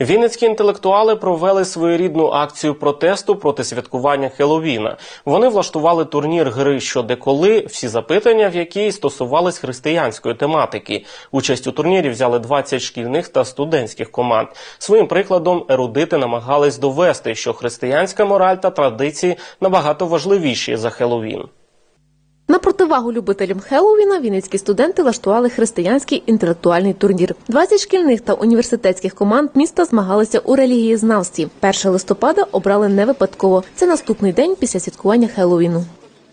Вінницькі інтелектуали провели своєрідну акцію протесту проти святкування Хеловіна. Вони влаштували турнір гри що де коли, всі запитання, в якій стосувались християнської тематики. Участь у турнірі взяли 20 шкільних та студентських команд. Своїм прикладом ерудити намагались довести, що християнська мораль та традиції набагато важливіші за Хеловін. Противагу любителям Хеллоуіна вінницькі студенти влаштували християнський інтелектуальний турнір. 20 шкільних та університетських команд міста змагалися у релігієзнавстві. 1 листопада обрали не випадково. Це наступний день після святкування Хеллоуіну.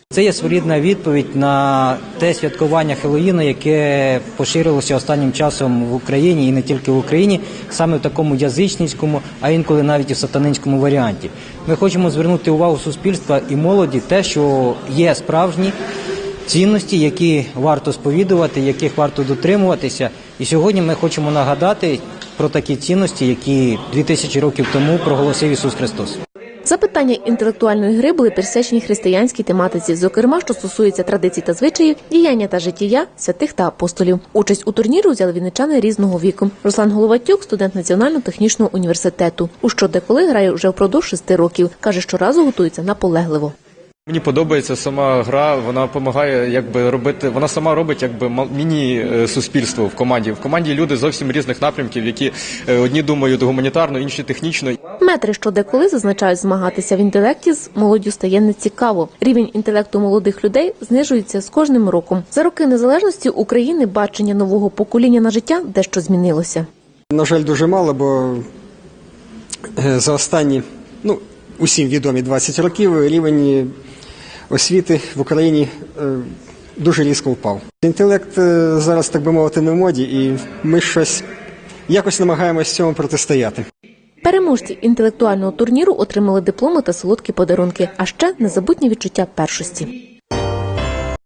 Це є своєрідна відповідь на те святкування Хеллоїну, яке поширилося останнім часом в Україні і не тільки в Україні, саме в такому язичницькому, а інколи навіть і в сатанинському варіанті. Ми хочемо звернути увагу суспільства і молоді, те, що є справжні цінності, які варто сповідувати, яких варто дотримуватися. І сьогодні ми хочемо нагадати про такі цінності, які 2000 років тому проголосив Ісус Христос. Запитання інтелектуальної гри були присвячені християнській тематиці, зокрема, що стосується традицій та звичаїв, діяння та життя святих та апостолів. Участь у турніру взяли вінничани різного віку. Руслан Головатюк, студент Національно-технічного університету. У що деколи грає вже впродовж шести років. каже, що разу готується наполегливо. Мені подобається сама гра. Вона допомагає, якби робити. Вона сама робить якби міні-суспільство в команді. В команді люди зовсім різних напрямків, які е, одні думають гуманітарно, інші технічно. Метри, що деколи зазначають змагатися в інтелекті, з молоддю стає нецікаво. Рівень інтелекту молодих людей знижується з кожним роком. За роки незалежності України бачення нового покоління на життя дещо змінилося. На жаль, дуже мало, бо е, за останні, ну, усім відомі 20 років рівень освіти в Україні е, дуже різко впав. Інтелект е, зараз, так би мовити, не в моді, і ми щось якось намагаємось цьому протистояти. Переможці інтелектуального турніру отримали дипломи та солодкі подарунки, а ще незабутні відчуття першості.